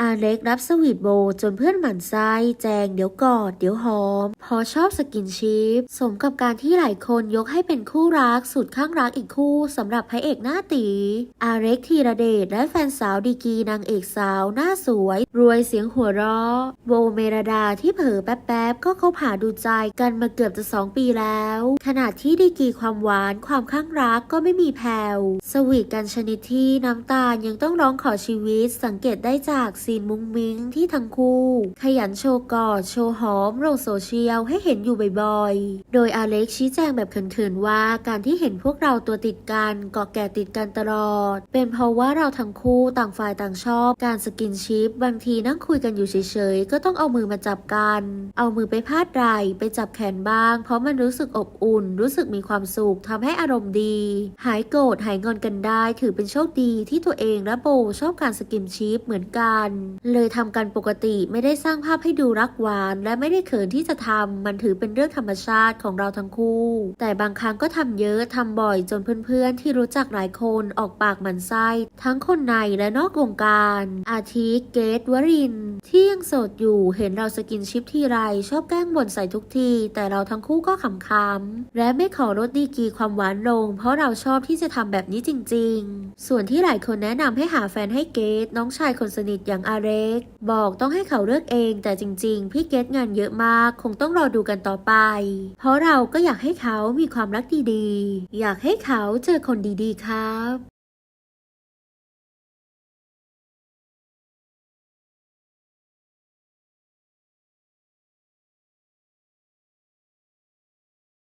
อาเล็กรับสวีทโบจนเพื่อนหมั่นไส้แจงเดี๋ยวกอดเดี๋ยวหอม พอชอบสกินชิป สมกับการที่หลายคนยกให้เป็นคู่รักสุดข้างรักอีกคู่สำหรับพระเอกหน้าตี อาเล็กธีระเดชและแฟนสาวดีกีนางเอกสาวหน้าสวย รวยเสียงหัวเราะโบเมรดาที่เผลอแป๊บๆ ก็เขาผ่าดูใจกันมาเกือบจะสองปีแล้วขนาดที่ดีกีความหวานความข้างรักก็ไม่มีแผ่วสวีทกันชนิดที่น้ำตาลยังต้องร้องขอชีวิตสังเกตได้จากซีนมุ้งมิ้งที่ทั้งคู่ ขยันโชว์กอด โชว์หอมลงโซเชียลให้เห็นอยู่บ่อยๆ โดยอาเล็กชี้แจงแบบเขินๆว่าการที่เห็นพวกเราตัวติดกันเกาะแก่ติดกันตลอด เป็นเพราะว่าเราทั้งคู่ต่างฝ่ายต่างชอบ การสกินชิป บางทีนั่งคุยกันอยู่เฉยๆ ก็ต้องเอามือมาจับกัน เอามือไปพาดไหล่ไปจับแขนบ้าง เพราะมันรู้สึกอบอุ่น รู้สึกมีความสุขทำให้อารมณ์ดี หายโกรธหายงอนกันได้ ถือเป็นโชคดีที่ตัวเองและโบชอบการสกินชิปเหมือนกันเลยทำกันปกติไม่ได้สร้างภาพให้ดูรักหวาน และไม่ได้เขินที่จะทำมันถือเป็นเรื่องธรรมชาติของเราทั้งคู่ แต่บางครั้งก็ทำเยอะทำบ่อยจนเพื่อนๆ ที่รู้จักหลายคนออกปากหมันไส้ทั้งคนในและนอกวงการ อาทิเกตวริน ที่ยังโสดอยู่เห็นเราสกินชิปทีไร ชอบแกล้งบ่นใส่ทุกที แต่เราทั้งคู่ก็ขำๆและไม่ขอลดดีกีความหวานลง เพราะเราชอบที่จะทำแบบนี้จริง ๆ ส่วนที่หลายคนแนะนำให้หาแฟนให้เกตน้องชายคนสนิทอย่างอาเร็ก บอกต้องให้เขาเลือกเอง แต่จริง ๆ พี่เกตงานเยอะมาก คงต้องรอดูกันต่อไป เพราะเราก็อยากให้เขามีความรักดีๆ อยากให้เขาเจอคนดีๆครับ